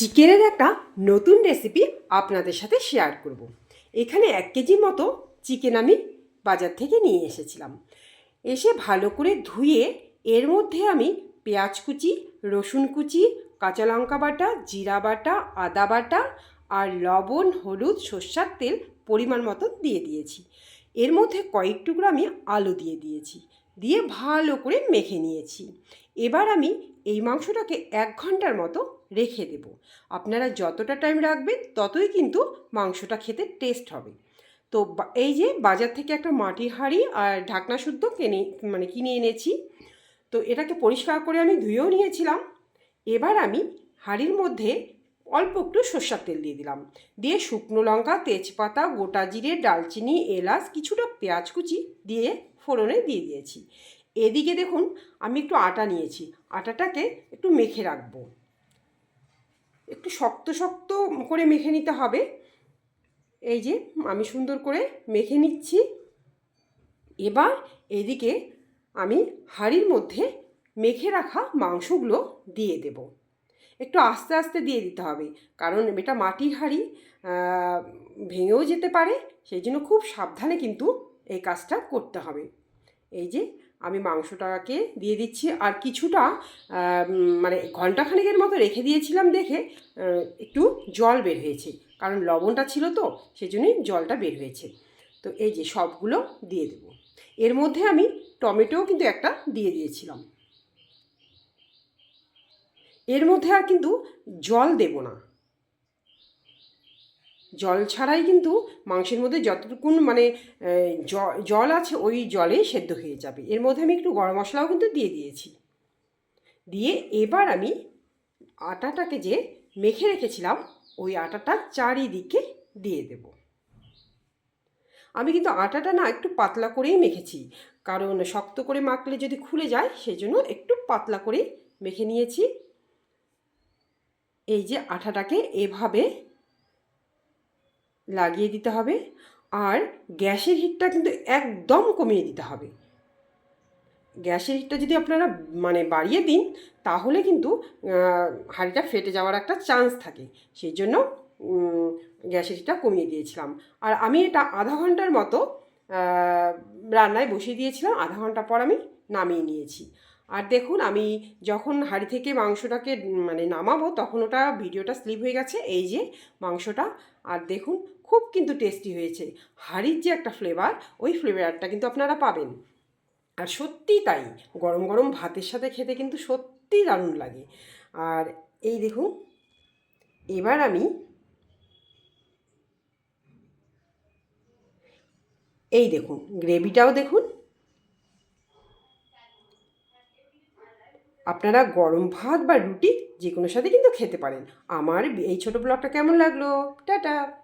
চিকেনের একটা নতুন রেসিপি আপনাদের সাথে শেয়ার করব। এখানে এক কেজির মতো চিকেন আমি বাজার থেকে নিয়ে এসেছিলাম। এসে ভালো করে ধুয়ে এর মধ্যে আমি পেঁয়াজ কুচি, রসুন কুচি, কাঁচা লঙ্কা বাটা, জিরা বাটা, আদা বাটা আর লবণ, হলুদ, সর্ষার তেল পরিমাণ মতো দিয়ে দিয়েছি। এর মধ্যে কয়েক টুকরো আমি আলু দিয়ে দিয়েছি। দিয়ে ভালো করে মেখে নিয়েছি। এবার আমি এই মাংসটাকে এক ঘণ্টার মতো রেখে দেব। আপনারা যতটা টাইম রাখবেন, ততই কিন্তু মাংসটা খেতে টেস্ট হবে। তো এই যে বাজার থেকে একটা মাটির হাঁড়ি আর ঢাকনা শুদ্ধ কিনে মানে কিনে এনেছি, তো এটাকে পরিষ্কার করে আমি ধুয়েও নিয়েছিলাম। এবার আমি হাঁড়ির মধ্যে অল্প একটু সর্ষার তেল দিয়ে দিলাম। দিয়ে শুকনো লঙ্কা, তেজপাতা, গোটা জিরে, ডালচিনি, এলাচ, কিছুটা পেঁয়াজ কুচি দিয়ে ফোড়নে দিয়ে দিয়েছি। এদিকে দেখুন, আমি একটু আটা নিয়েছি। আটাটাকে একটু মেখে রাখব। একটু শক্ত শক্ত করে মেখে নিতে হবে। এই যে, আমি সুন্দর করে মেখে নিচ্ছি। এবার এদিকে আমি হাঁড়ির মধ্যে মেখে রাখা মাংসগুলো দিয়ে দেব। একটু আস্তে আস্তে দিয়ে দিতে হবে। কারণ এটা মাটির হাঁড়ি ভেঙেও যেতে পারে। সেই জন্য খুব সাবধানে কিন্তু এই কাজটা করতে হবে। এই যে আমি মাংসটাকে দিয়ে দিচ্ছি আর কিছুটা মানে ঘন্টাখানেকের মতো রেখে দিয়েছিলাম দেখে একটু জল বের হয়েছে। কারণ লবণটা ছিল তো সেই জন্যই জলটা বের হয়েছে। তো এই যে সবগুলো দিয়ে দেবো। এর মধ্যে আমি টমেটোও কিন্তু একটা দিয়ে দিয়েছিলাম। এর মধ্যে আর কিন্তু জল দেব না। জল ছাড়াই কিন্তু মাংসের মধ্যে যতটুকুন মানে জল আছে ওই জলেই সেদ্ধ হয়ে যাবে। এর মধ্যে আমি একটু গরম মশলাও কিন্তু দিয়ে দিয়েছি। দিয়ে এবার আমি আটাটাকে যে মেখে রেখেছিলাম, ওই আটাটা চারিদিকে দিয়ে দেব। আমি কিন্তু আটাটা না একটু পাতলা করেই মেখেছি, কারণ শক্ত করে মাখলে যদি খুলে যায় সেই জন্য একটু পাতলা করেই মেখে নিয়েছি। এই যে আটাটাকে এভাবে লাগিয়ে দিতে হবে আর গ্যাসের হিটটা কিন্তু একদম কমিয়ে দিতে হবে। গ্যাসের হিটটা যদি আপনারা মানে বাড়িয়ে দিন, তাহলে কিন্তু হাঁড়িটা ফেটে যাওয়ার একটা চান্স থাকে। সেই জন্য গ্যাসের হিটটা কমিয়ে দিয়েছিলাম। আর আমি এটা আধা ঘণ্টার মতো রান্নায় বসিয়ে দিয়েছিলাম। আধা ঘণ্টা পর আমি নামিয়ে নিয়েছি। আর দেখুন, আমি যখন হাঁড়ি থেকে মাংসটাকে মানে নামাবো, তখন ওটা ভিডিওটা স্লিপ হয়ে গেছে। এই যে মাংসটা, আর দেখুন খুব কিন্তু টেস্টি হয়েছে। হাঁড়ির যে একটা ফ্লেভার ওই ফ্লেভারটা কিন্তু আপনারা পাবেন। আর সত্যি তাই, গরম গরম ভাতের সাথে খেতে কিন্তু সত্যিই দারুণ লাগে। আর এই দেখুন, এবার আমি এই দেখুন গ্রেভিটাও দেখুন। আপনারা গরম ভাত বা রুটি যে কোনো সাথে কিন্তু খেতে পারেন। আমার এই ছোট ব্লগটা কেমন লাগল? টাটা!